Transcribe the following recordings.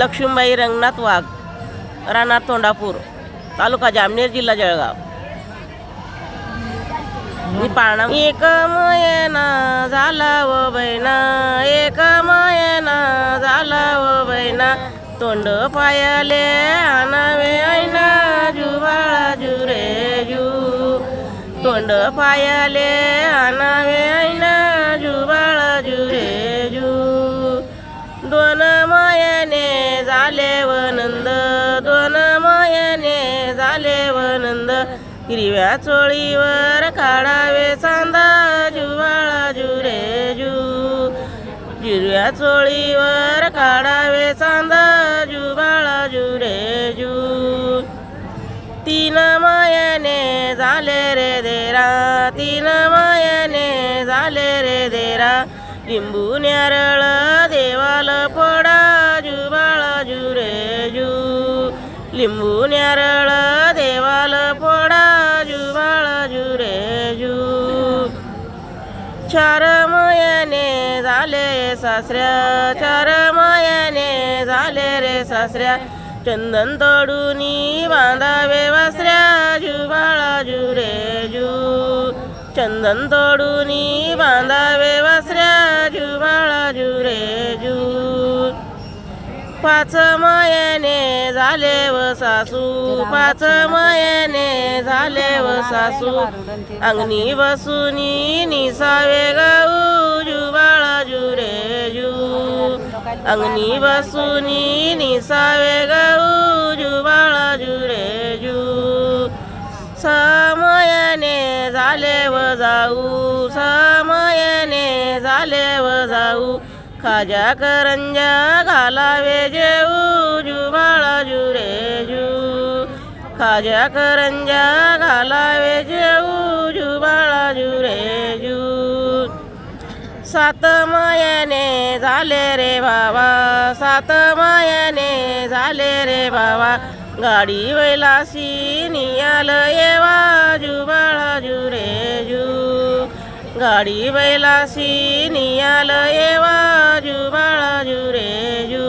लक्ष्मीबाई रंगनाथ वाघ राणा तोंडापूर तालुका जामनेर जिल्हा जळगाव. मी पाळणा एक मयना झाला व बैना एक मयना झाला व बैना तोंड पायाले आणावे ऐना जुबाळा जुरे जू. तोंड पायाले हिरव्या चोळीवर काढावे चांदा जुवाळा जुरे जू. हिरव्या चोळीवर काढावे चांदा जुबाळा जुरे जू. तीन मायाने झाले रे देरा तीन मायाने झाले रे देरा. लिंबू न्यारळ देवाल फोडा जुबाळा जुरे जू. लिंबू न्यारळ चार मायाने झाले सासऱ्या चार मायाने झाले रे सासऱ्या. चंदन तोडून बांधावे वासऱ्या जुबाळा जुरे जू चंदन तोडून पाच मायाने झाले व सासू. पाच मायाने झाले व सासू. अंगणी बसूनी निसावे गाऊ जुबाळा जुरे जू अंगणी बसूनी निसावे गाऊ जुबाळा जुरे जू समयाने झाले व जाऊ समयाने झाले व जाऊ. खाजा करंजा घालावे जेऊ जुबाळा जुरे जू. खाजा करंजा घालावे जेऊ जुबाळा जुरे जू. सात मायाने झाले रे बाबा सात मायाने झाले रे बाबा गाडी वैलासी नियाल येवा जुबाळा जुरे जू. गाडी बैलासी नियाल येवा बाळाजू जुरे जू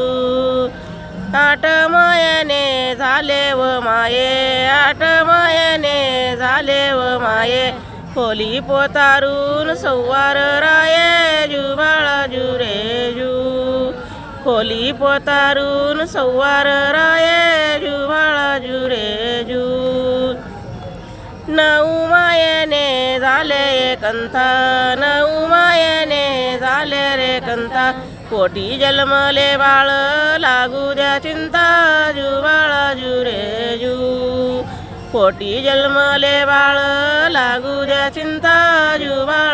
आठ मायाने झाले व माये आठ मायाने झाले व माये. खोली पोतारून सव्वार राये जुबाळा जुरे जू खोली पोतारून सव्वार राये जुबाळा जुरे जू नऊ मायाने झाले कंथा नऊ मायाने झाले रे कंथा. पोटी जन्मले बाळ लागू द्या चिंता जुबाळा जुरे जू पोटी जन्मले बाळ लागू द्या चिंता जू बाळ